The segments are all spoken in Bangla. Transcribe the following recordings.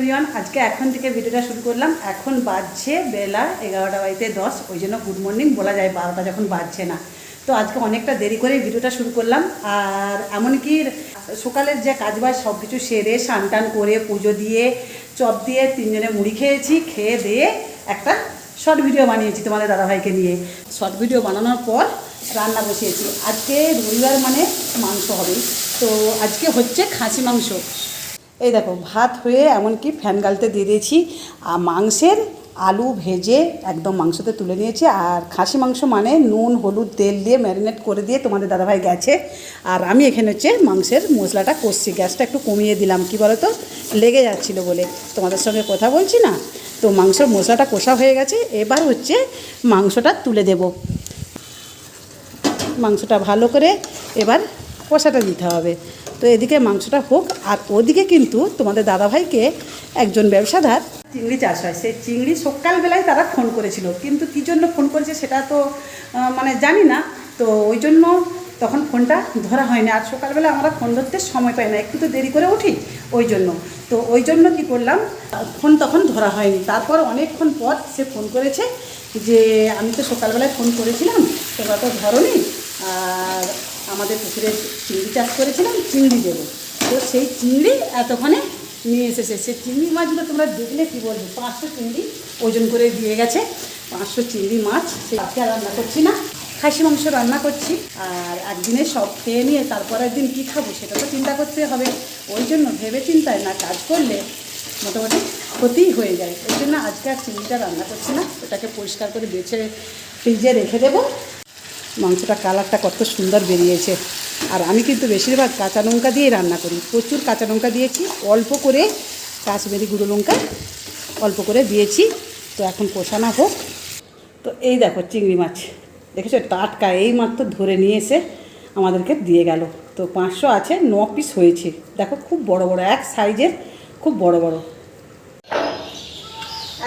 এভরিওয়ান আজকে এখন থেকে ভিডিওটা শুরু করলাম। এখন বাজছে বেলা এগারোটা বাড়িতে দশ, ওই জন্য গুড মর্নিং বলা যায়, বারোটা যখন বাজছে না। তো আজকে অনেকটা দেরি করে ভিডিওটা শুরু করলাম। আর এমনকি সকালের যে কাজবাজ সব কিছু সেরে স্নান টান করে, পুজো দিয়ে, চপ দিয়ে তিনজনে মুড়ি খেয়েছি, খেয়ে দিয়ে একটা শর্ট ভিডিও বানিয়েছি তোমাদের দাদাভাইকে নিয়ে। শর্ট ভিডিও বানানোর পর রান্না বসিয়েছি। আজকে রবিবার মানে মাংস হবে। তো আজকে হচ্ছে খাসি মাংস। এই দেখো, ভাত হয়ে এমনকি ফ্যান গালতে দিয়ে দিয়েছি। আর মাংসের আলু ভেজে একদম মাংসতে তুলে নিয়েছি। আর খাসি মাংস মানে নুন, হলুদ, তেল দিয়ে ম্যারিনেট করে দিয়ে তোমাদের দাদাভাই গেছে। আর আমি এখানে হচ্ছে মাংসের মশলাটা কষছি। গ্যাসটা একটু কমিয়ে দিলাম, কি বলো তো লেগে যাচ্ছিল বলে। তোমাদের সঙ্গে কথা বলছি না? তো মাংসের মশলাটা কষা হয়ে গেছে। এবার হচ্ছে মাংসটা তুলে দেব। মাংসটা ভালো করে এবার কষাটা দিতে হবে। তো এদিকে মাংসটা হোক, আর ওদিকে কিন্তু তোমাদের দাদাভাইকে একজন ব্যবসাদার চিংড়ি চাষ হয়। সেই চিংড়ি সকালবেলায় তারা ফোন করেছিল, কিন্তু কী জন্য ফোন করেছে সেটা তো মানে জানি না। তো ওই জন্য তখন ফোনটা ধরা হয়নি। আর সকালবেলা আমরা ফোন ধরতে সময় পাই না, একটু তো দেরি করে উঠি ওই জন্য। তো ওই জন্য কী করলাম, ফোন তখন ধরা হয়নি। তারপর অনেকক্ষণ পর সে ফোন করেছে যে, আমি তো সকালবেলায় ফোন করেছিলাম তোমরা তো ধরনি। আর আমাদের পুকুরে চিংড়ি চাষ করেছিলাম, চিংড়ি দেবো। তো সেই চিংড়ি এতক্ষণে নিয়ে এসেছে। সেই চিংড়ি মাছগুলো তোমরা দেখলে কী বলব? পাঁচশো চিংড়ি ওজন করে দিয়ে গেছে। পাঁচশো চিংড়ি মাছ। সেই আজকে আর রান্না করছি না। খাসি মাংস রান্না করছি। আর একদিনে সব খেয়ে নিয়ে তারপরের দিন কী খাব সেটা তো চিন্তা করতে হবে। ওই জন্য ভেবে চিন্তায় না, কাজ করলে মোটামুটি ক্ষতিই হয়ে যায়। ওই জন্য আজকে আর চিংড়িটা রান্না করছি না। ওটাকে পরিষ্কার করে বেছে ফ্রিজে রেখে দেবো। মাংসটা কালারটা কত সুন্দর বেরিয়েছে। আর আমি কিন্তু বেশিরভাগ কাঁচা লঙ্কা দিয়ে রান্না করি। প্রচুর কাঁচা লঙ্কা দিয়েছি, অল্প করে কাশ্মীরি গুঁড়ো লঙ্কা অল্প করে দিয়েছি। তো এখন কষানো হোক। তো এই দেখো চিংড়ি মাছ। দেখেছ? টাটকা এই মাত্র ধরে নিয়ে এসে আমাদেরকে দিয়ে গেল। তো পাঁচশো আছে, ন পিস হয়েছে। দেখো খুব বড় বড়, এক সাইজের খুব বড় বড়।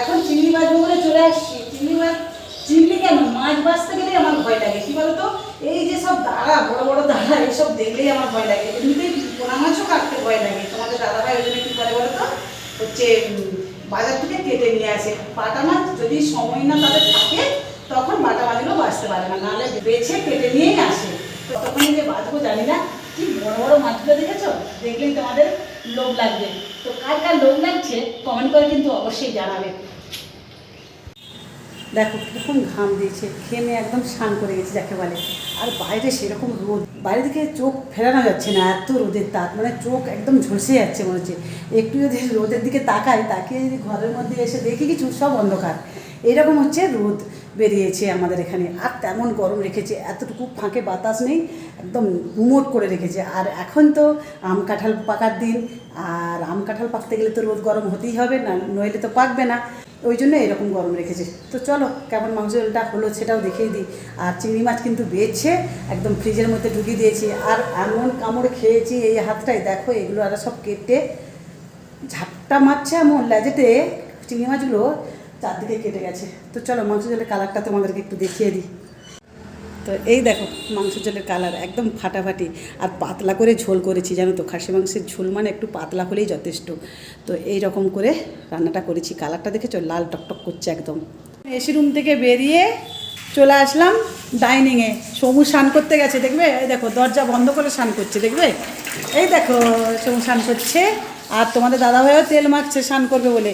এখন চিংড়ি মাছ চলে আসছি। চিংড়ি মাছ চিংড়ি কেন? মাছ বাঁচতে গেলেই আমার ভয় লাগে। কি বলতো? এই যে সব দাঁড়া, বড় বড় দাঁড়া, এইসব দেখলেই আমার ভয় লাগে। এমনিতেই পোনা মাছও কাটতে ভয় লাগে। তোমাদের দাদা ভাই ওই জন্য কী করে বলতো? হচ্ছে বাজার থেকে কেটে নিয়ে আসে। বাটা মাছ যদি সময় না তাদের থাকে, তখন বাটা মাছগুলো বাঁচতে পারে না। নাহলে বেছে কেটে নিয়েই আসে। তো তখন যে বাঁচবো জানি না। কি বড় বড় মাছগুলো দেখেছ? দেখলেই তোমাদের লোভ লাগবে। তো কার কার লোভ লাগছে কমেন্ট করে কিন্তু অবশ্যই জানাবে। দেখো কীরকম ঘাম দিয়েছে, ঘেমে একদম স্নান করে গেছে যাকে বলে। আর বাইরে সেরকম রোদ, বাইরে থেকে চোখ ফেরানো যাচ্ছে না, এত রোদের তাপ মানে চোখ একদম ঝলসে যাচ্ছে মনে হচ্ছে। একটু যদি রোদের দিকে তাকাই, তাকিয়ে যদি ঘরের মধ্যে এসে দেখি কিছু, সব অন্ধকার। এরকম হচ্ছে রোদ বেরিয়েছে আমাদের এখানে, আর তেমন গরম রেখেছে, এতটুকু ফাঁকে বাতাস নেই, একদম গুমোট করে রেখেছে। আর এখন তো আম কাঁঠাল পাকার দিন, আর আম কাঁঠাল পাকতে গেলে তো রোদ গরম হতেই হবে, না নইলে তো পাকবে না। ওই জন্য এরকম গরম রেখেছে। তো চলো, কেমন মাংস মাংসটা হলো সেটাও দেখিয়ে দিই। আর চিংড়ি মাছ কিন্তু বেছে একদম ফ্রিজের মধ্যে ঢুকিয়ে দিয়েছি। আর এমন কামড় খেয়েছি এই হাতটাই দেখো, এগুলো আর সব কেটে ঝাপটা মারছে এমন। লেজেতে চিংড়ি মাছগুলো চারদিকে কেটে গেছে। তো চলো মাংস জলের কালারটা তোমাদেরকে একটু দেখিয়ে দিই। তো এই দেখো মাংস ঝোলের কালার একদম ফাটাফাটি। আর পাতলা করে ঝোল করেছি, জানো তো? খাসি মাংসের ঝোল মানে একটু পাতলা হলেই যথেষ্ট। তো এই রকম করে রান্নাটা করেছি। কালারটা দেখেছ? লাল টকটক করছে একদম। এসি রুম থেকে বেরিয়ে চলে আসলাম ডাইনিংয়ে সমু স্নান করতে গেছে, দেখবে? এই দেখো, দরজা বন্ধ করে স্নান করছে, দেখবে? এই দেখো, সমু স্নান করছে। আর তোমাদের দাদাভাইও তেল মাখছে, স্নান করবে বলে।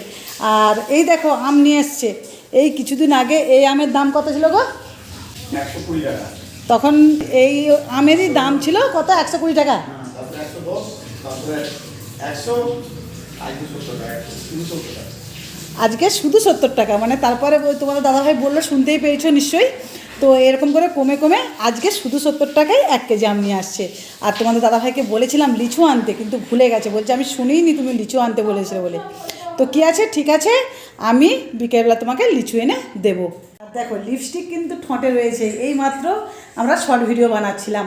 আর এই দেখো, আম নিয়ে এসছে। এই কিছুদিন আগে এই আমের দাম কত ছিল গো? তখন এই আমেরই দাম ছিল কত? একশো কুড়ি টাকা? আজকে শুধু সত্তর টাকা মানে তারপরে তোমাদের দাদাভাই বলল শুনতেই পেয়েছ নিশ্চয়ই। তো এরকম করে কমে কমে আজকে শুধু সত্তর টাকায় এক কেজি আম নিয়ে আসছে। আর তোমাদের দাদাভাইকে বলেছিলাম লিচু আনতে কিন্তু ভুলে গেছে। বলছে আমি শুনিনি তুমি লিচু আনতে বলেছিলে বলে। তো কী আছে? ঠিক আছে আমি বিকেলবেলা তোমাকে লিচু এনে দেবো। দেখো লিপস্টিক কিন্তু ঠোঁটে রয়েছে। এই মাত্র আমরা শর্ট ভিডিও বানাচ্ছিলাম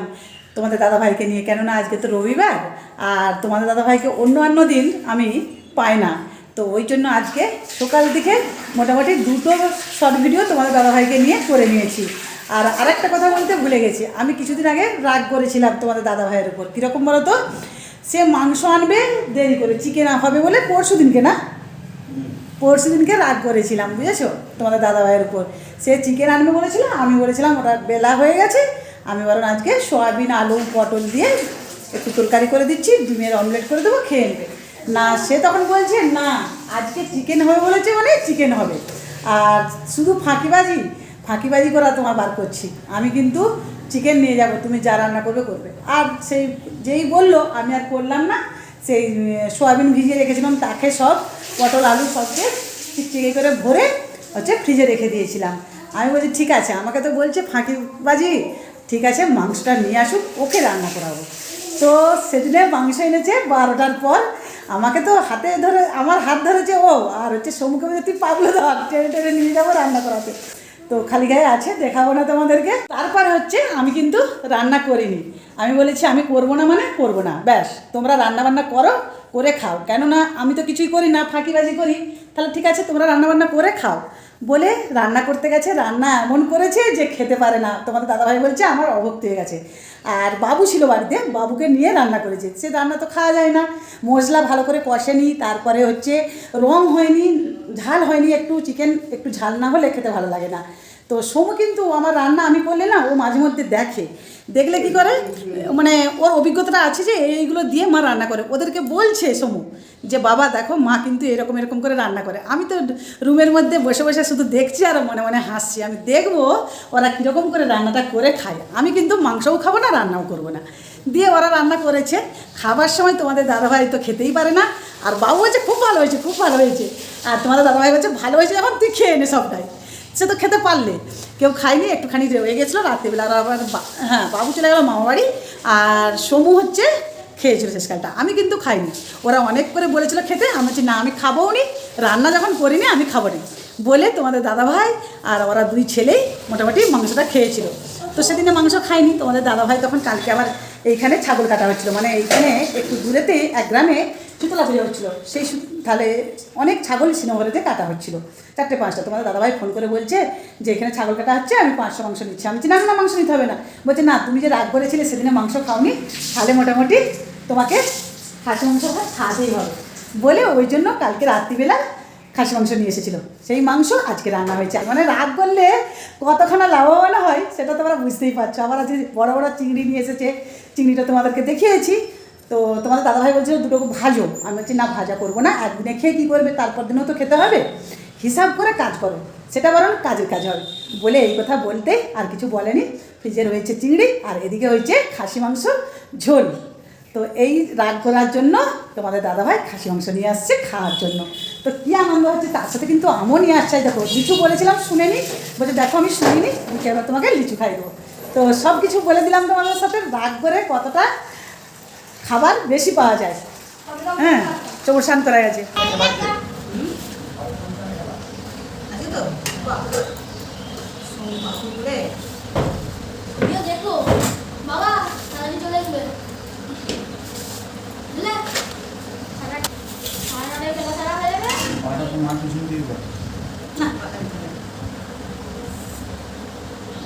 তোমাদের দাদাভাইকে নিয়ে। কেননা আজকে তো রবিবার, আর তোমাদের দাদাভাইকে অন্য অন্য দিন আমি পাই না। তো ওই জন্য আজকে সকাল দিকে মোটামুটি দুটো শর্ট ভিডিও তোমাদের দাদাভাইকে নিয়ে করে নিয়েছি। আর আরেকটা কথা বলতে ভুলে গেছি, আমি কিছুদিন আগে রাগ করেছিলাম তোমাদের দাদাভাইয়ের উপর। কীরকম বলো তো সে মাংস আনবে, দেরি করে চিকেন হবে বলে পরশু দিনকে না? পরশু দিনকে রাগ করেছিলাম, বুঝেছ? তোমাদের দাদাভাইয়ের উপর। সে চিকেন আনবে বলেছিল, আমি বলেছিলাম, ওটা বেলা হয়ে গেছে, আমি বরং আজকে সয়াবিন, আলু, পটল দিয়ে একটু তরকারি করে দিচ্ছি, ডিমের অমলেট করে দেবো, খেয়ে নেবে। না, সে তখন বলছে, না, আজকে চিকেন হবে বলেছে মানে চিকেন হবে। আর শুধু ফাঁকিবাজি ফাঁকিবাজি করা তোমার বার করছি। আমি কিন্তু চিকেন নিয়ে যাব, তুমি যা রান্না করবে করবে। আর সেই, যেই বলল, আমি আর করলাম না, সেই, সোয়াবিন ভিজিয়ে রেখেছিলাম, তাকে সব পটল আলু সবকে চিকচিকে করে ভরে হচ্ছে ফ্রিজে রেখে দিয়েছিলাম। আমি বলছি, ঠিক আছে, আমাকে তো বলছে ফাঁকি বাজি। ঠিক আছে, মাংসটা নিয়ে আসুক, ওকে রান্না করাবো। তো সেদিনে মাংস এনেছে, বারোটার পর আমাকে তো হাতে ধরে, আমার হাত ধরেছে ও, আর হচ্ছে সমুখে তুই পাবলো ধর, টেনে টেনে নিয়ে যাব রান্না করাতে। তো খালি গায়ে আছে, দেখাবো না তোমাদেরকে। তারপর হচ্ছে আমি কিন্তু রান্না করিনি। আমি বলেছি আমি করব না মানে করব না। ব্যাস, তোমরা রান্না বান্না করো, করে খাও। কেননা আমি তো কিছুই করি না, ফাঁকিবাজি করি। তাহলে ঠিক আছে, তোমরা রান্না বান্না করে খাও। বলে রান্না করতে গেছে, রান্না এমন করেছে যে খেতে পারে না। তোমাদের দাদাভাই বলছে, আমার অভক্তি হয়ে গেছে। আর বাবু ছিল বাড়িতে, বাবুকে নিয়ে রান্না করেছে। সে রান্না তো খাওয়া যায় না। মশলা ভালো করে কষেনি, তারপরে হচ্ছে রং হয়নি, ঝাল হয়নি, একটু চিকেন একটু ঝাল না হলে খেতে ভালো লাগে না। তো সোমু কিন্তু আমার রান্না আমি করলে না ও মাঝে মধ্যে দেখে। দেখলে কি করে? মানে ওর অভিজ্ঞতাটা আছে যে এইগুলো দিয়ে মা রান্না করে। ওদেরকে বলছে সোমু যে, বাবা দেখো, মা কিন্তু এরকম এরকম করে রান্না করে। আমি তো রুমের মধ্যে বসে বসে শুধু দেখছি আর মনে মনে হাসছি। আমি দেখব ওরা কীরকম করে রান্নাটা করে খায়। আমি কিন্তু মাংসও খাব না, রান্নাও করব না। দিয়ে ওরা রান্না করেছে। খাবার সময় তোমাদের দাদাভাই তো খেতেই পারে না। আর বাবু বলছে, খুব ভালো হয়েছে, খুব ভালো হয়েছে। আর তোমাদের দাদাভাই বলছে, ভালো হয়েছে যখন তুই খেয়ে নে সবটাই। সে তো খেতে পারলে। কেউ খায়নি, একটুখানি রয়ে গেছিল, রাত্রিবেলা আর আবার হ্যাঁ বাবু চলে গেল মামা বাড়ি, আর সমু হচ্ছে খেয়েছিল শেষকালটা আমি কিন্তু খাইনি। ওরা অনেক করে বলেছিল খেতে, আমি বলছি, না, আমি খাবোও নি। রান্না যখন করিনি, আমি খাব নি। বলে তোমাদের দাদাভাই আর ওরা দুই ছেলেই মোটামুটি মাংসটা খেয়েছিল। তো সেদিনে মাংস খাইনি। তোমাদের দাদাভাই তখন কালকে আবার এইখানে ছাগল কাটা হচ্ছিল। মানে এইখানে একটু দূরেতে, এক গ্রামে শীতলা পুজো হচ্ছিল। সেই তাহলে অনেক ছাগল সিনেমাঘরেতে কাটা হচ্ছিল। চারটে, পাঁচটা। তোমাদের দাদাভাই ফোন করে বলছে যে, এখানে ছাগল কাটা হচ্ছে, আমি পাঁচশো মাংস নিচ্ছি। আমি না না মাংস নিতে হবে না। বলছে, না, তুমি যে রাগ করেছিলে সেদিনে মাংস খাওনি, তাহলে মোটামুটি তোমাকে খাসি মাংস খাওয়াতেই হবে। বলে ওই জন্য কালকে রাত্রিবেলা খাসি মাংস নিয়ে এসেছিল। সেই মাংস আজকে রান্না হয়েছে। মানে রাগ করলে কতখানা লাভবান হয়, সেটা তোমরা বুঝতেই পারছ। আবার আজকে বড় বড় চিংড়ি নিয়ে এসেছে। চিংড়িটা তোমাদেরকে দেখিয়েছি। তো তোমাদের দাদাভাই বলছিল দুটো ভাজো। আমি বলছি, না, ভাজা করব না, একদিনে খেয়ে কী করবে, তারপর দিনেও তো খেতে হবে। হিসাব করে কাজ করো, সেটা বরং কাজের কাজ হবে। বলে এই কথা বলতে আর কিছু বলেনি। ফ্রিজে রয়েছে চিংড়ি, আর এদিকে হয়েছে খাসি মাংস, ঝোল। তো এই রাগ করার জন্য তোমাদের দাদাভাই খাসি মাংস নিয়ে আসছে খাওয়ার জন্য। তো কী আনন্দ হচ্ছে, তার সাথে কিন্তু আমও নিয়ে আসছে। দেখো, লিচু বলেছিলাম, শুনেনি। বলছে, দেখো, আমি শুনিনি এবার তোমাকে লিচু খাই দেবো। তো সব কিছু বলে দিলাম তোমাদের সাথে, রাগ করে কতটা খাবার বেশি পাওয়া যায়। হ্যাঁ করা গেছে।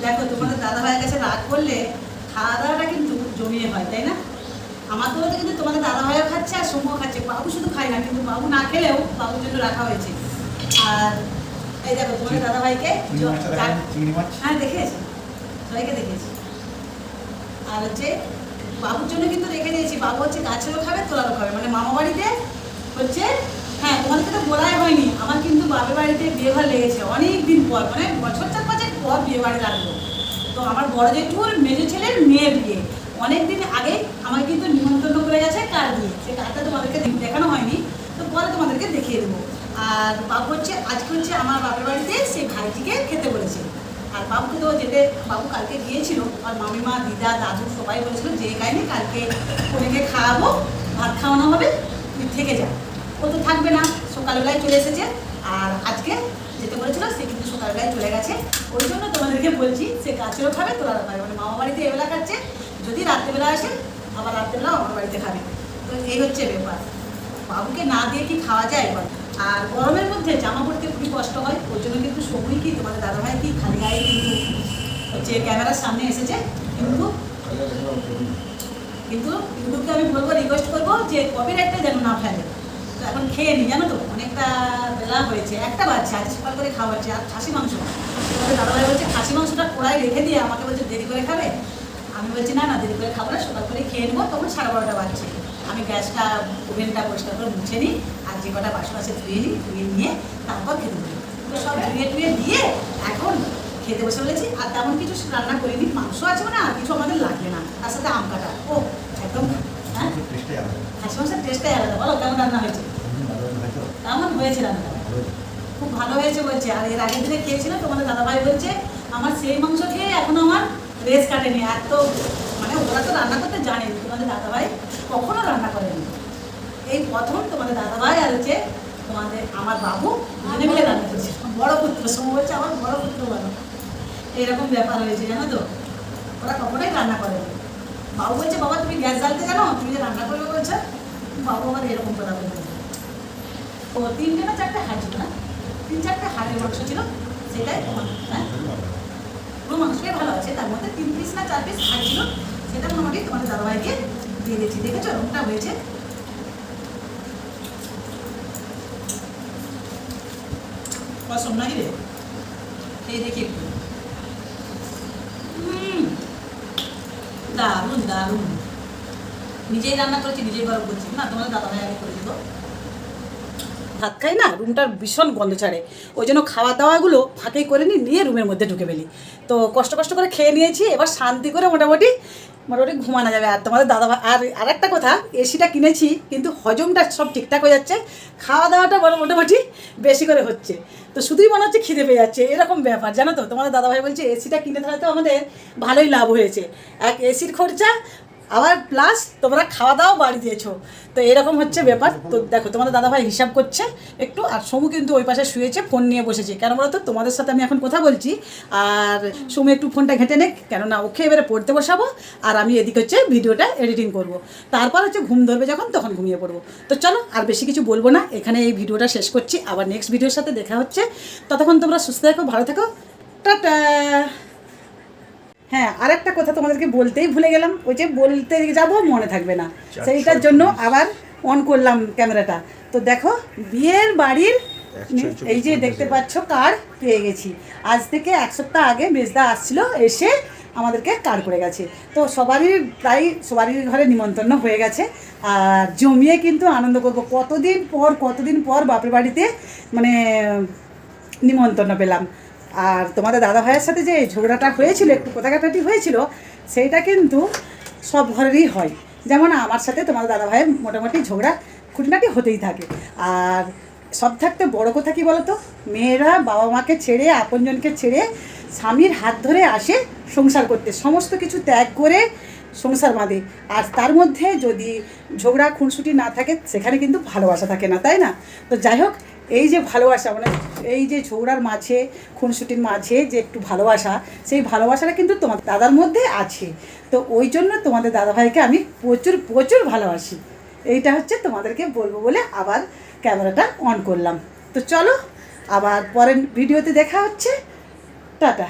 আছে দেখো। তোমাদের দাদা ভাইয়ের কাছে রাগ করলে খাওয়া দাওয়াটা কিন্তু জমিয়ে হয় তাই না? আমার তো কিন্তু তোমাদের দাদা ভাইও খাচ্ছে আর সময় খাচ্ছে। বাবু শুধু খায় না কিন্তু বাবু না খেলেও বাবুর জন্য রাখা হয়েছে। আর এই দেখো তোমাদের দাদা ভাইকে হ্যাঁ দেখেছি সবাইকে দেখেছি আর হচ্ছে বাবুর জন্য কিন্তু রেখে দিয়েছি। বাবু হচ্ছে গাছেরও খাবে তোলারও খাবে। মানে মামা বাড়িতে হচ্ছে হ্যাঁ তোমাদেরকে তো বলাই হয়নি। আমার কিন্তু বাপের বাড়িতে বিয়ে ঘর লেগেছে অনেক দিন পর মানে বছর চার পাঁচেক পর বিয়ে বাড়ি লাগল। তো আমার বড় জেঠুর মেজো ছেলের মেয়ের বিয়ে। অনেক দিন আগে আমাকে কিন্তু নিমন্ত্রণ করে গেছে, কার দিয়ে? সে কারটা তোমাদেরকে দেখানো হয়নি, তো পরে তোমাদেরকে দেখিয়ে দেবো। আর বাবু হচ্ছে, আজকে হচ্ছে আমার বাপের বাড়িতে সেই ভাইটিকে খেতে বলেছে। আর বাবুকে তো যেতে বাবু কালকে গিয়েছিল, আর মামিমা, দিদা, দাদু সবাই বলেছিল যে কাহিনি কালকে কনেকে খাওয়াবো, ভাত খাওয়ানো হবে, তুই থেকে যা। ও তো থাকবে না, সকালবেলায় চলে এসেছে। আর আজকে যেতে বলেছিল, সে কিন্তু সকালবেলায় চলে গেছে। ওই জন্য তোমাদেরকে বলছি, সে গাছেরও খাবে তোলারও খাবে মানে মামা বাড়িতে এবেলা খাচ্ছে। যদি রাত্রেবেলা আসে আবার রাত্রেবেলা আমার বাড়িতে খাবে। তো এই হচ্ছে ব্যাপার। বাবুকে না দিয়ে কি খাওয়া যায় এবার আর গরমের মধ্যে জামা পরতে খুবই কষ্ট হয়, ওর জন্য কিন্তু সবই কি তোমাদের দাদাভাই কি খালি গায়ে কিন্তু হচ্ছে ক্যামেরার সামনে এসেছে, কিন্তু কিন্তু ইউটিউবকে আমি বলব রিকোয়েস্ট করব যে কপিরাইটটা যেন না ফেলে। তো এখন খেয়ে নি, জানো তো? অনেকটা বেলা হয়েছে, একটা বাচ্চা আজ সকাল করে খাওয়াচ্ছে আর খাসি মাংস। তোমাদের দাদাভাই বলছে, খাসি মাংসটা কড়াই রেখে দিয়ে আমাকে বলছে দেরি করে খাবে। আমি বলছি না না দেরি করে খাব না সকাল করে খেয়ে নেব তখন সাড়ে বারোটা বাজছে। আমি গ্যাসটা ওভেনটা পরিষ্কার করে মুছে নিই আর যে কটা বাসন আছে ধুয়ে নিই ধুয়ে নিয়ে তারপর খেতে দেবো তো সব ধুয়ে টুয়ে দিয়ে এখন খেতে বসে বলেছি আর তেমন কিছু রান্না করিনি মাংস আছে মানে আর কিছু আমাদের লাগবে না তার সাথে আম কাটা। ও একদম হ্যাঁ? টেস্টে আছে খাসি টেস্টটাই আলাদা বলো কেমন রান্না হয়েছে? কেমন হয়েছে রান্না খুব ভালো হয়েছে বলছে আর এর আগের দিনে খেয়েছিলাম তোমাদের দাদাভাই বলছে আমার সেই মাংস খেয়ে এখনও আমার রেস কাটেনি, এত মানে ওরা তো রান্না করতে জানেন তোমাদের দাদাভাই কখনো রান্না করেনি। এই প্রথম তোমাদের দাদাভাই আর হচ্ছে তোমাদের আমার বাবু দুজনে মিলে রান্না করছে বড় পুত্র, সময় বলছে আমার বড় পুত্র বলো এরকম ব্যাপার হয়েছে, জানো তো? ওরা কখনোই রান্না করেনি। বাবু বলছে, বাবা, তুমি গ্যাস জ্বালতে জানো? তুমি যে রান্না করবে বলছো? বাবু আমার এরকম কথা বলছে ও তিনটে না চারটে হাড় না? তিন চারটে হাড়ের মাংস ছিল সেটাই তোমার হ্যাঁ? পুরো মাংসটাই ভালো আছে তার মধ্যে তিন পিস না চার পিস হাড় ছিল সেটা মোটামুটি তোমাদের দাদাভাইকে দিয়ে দিয়েছি, দেখেছ? রঙটা হয়েছে। পছন্দ নাকি দারুণ দারুণ। নিজেই রান্না করেছি, নিজেই গরম করছি। না, তোমাদের দাদাভাই আগে করে দিত ভাত খাই না, রুমটার ভীষণ গন্ধ ছাড়ে। ওই জন্য খাওয়া দাওয়াগুলো ফাঁকেই করে নিই নিয়ে রুমের মধ্যে ঢুকে ফেলি। তো কষ্ট কষ্ট করে খেয়ে নিয়েছি, এবার শান্তি করে মোটামুটি মোটামুটি ঘুমানো যাবে। আর তোমাদের দাদা আর আর একটা কথা, এসিটা কিনেছি, কিন্তু হজমটা সব ঠিকঠাক হয়ে যাচ্ছে খাওয়া দাওয়াটা বড় মোটামুটি বেশি করে হচ্ছে। তো শুধুই মনে হচ্ছে খিদে পেয়ে যাচ্ছে, এরকম ব্যাপার, জানো তো? তোমাদের দাদাভাই বলছে, এসিটা কিনে তাহলে তো আমাদের ভালোই লাভ হয়েছে। এক এসির খরচা আবার প্লাস তোমরা খাওয়া দাওয়া বাড়ি দিয়েছ। তো এরকম হচ্ছে ব্যাপার। তো দেখো, তোমাদের দাদাভাই হিসাব করছে একটু, আর সমু কিন্তু ওই পাশে শুয়েছে ফোন নিয়ে বসেছে। কেন বলো তো তোমাদের সাথে আমি এখন কথা বলছি, আর সমু একটু ফোনটা ঘেঁটে নেক, কেননা ওকে এবারে পড়তে বসাবো, আর আমি এদিকে হচ্ছে ভিডিওটা এডিটিং করব। তারপর হচ্ছে ঘুম ধরবে যখন, তখন ঘুমিয়ে পড়ব। তো চলো, আর বেশি কিছু বলব না। এখানে এই ভিডিওটা শেষ করছি। আবার নেক্সট ভিডিওর সাথে দেখা হচ্ছে। ততক্ষণ তোমরা সুস্থ থাকো, ভালো থাকো। টাটা! হ্যাঁ আর একটা কথা তোমাদেরকে বলতেই ভুলে গেলাম ওই যে বলতে যাব মনে থাকবে না। সেইটার জন্য আবার অন করলাম ক্যামেরাটা। তো দেখো বিয়ের বাড়ির এই যে দেখতে পাচ্ছ কার্ড পেয়ে গেছি। আজ থেকে এক সপ্তাহ আগে মেজদা আসছিল এসে আমাদেরকে কার্ড করে গেছে। তো সবারই প্রায় সবারই ঘরে নিমন্ত্রণ হয়ে গেছে। আর জমিয়ে কিন্তু আনন্দ করব। কতদিন পর কতদিন পর বাপের বাড়িতে মানে নিমন্ত্রণ পেলাম। আর তোমাদের দাদা ভাইয়ের সাথে যে ঝগড়াটা হয়েছিল, একটু কোথাকাটাটি হয়েছিল, সেইটা কিন্তু সব ঘরেরই হয়। যেমন আমার সাথে তোমাদের দাদা ভাইয়ের মোটামুটি ঝগড়া খুঁটিনাটি হতেই থাকে। আর সব থাকতে বড় কথা কি বলতো? মেয়েরা বাবা মাকে ছেড়ে, আপনজনকে ছেড়ে স্বামীর হাত ধরে আসে সংসার করতে। সমস্ত কিছু ত্যাগ করে সংসার বাঁধে। আর তার মধ্যে যদি ঝগড়া, খুনসুটি না থাকে, সেখানে কিন্তু ভালোবাসা থাকে না, তাই না? তো যাই হোক এই যে ভালোবাসা মানে এই যে ঝৌড়ার মাঝে, খুনসুটির মাঝে যে একটু ভালোবাসা, সেই ভালোবাসাটা কিন্তু তোমার দাদার মধ্যে আছে। তো ওই জন্য তোমাদের দাদাভাইকে আমি প্রচুর প্রচুর ভালোবাসি। এইটা হচ্ছে তোমাদেরকে বলব বলে আবার ক্যামেরাটা অন করলাম। তো চলো, আবার পরের ভিডিওতে দেখা হচ্ছে। টাটা।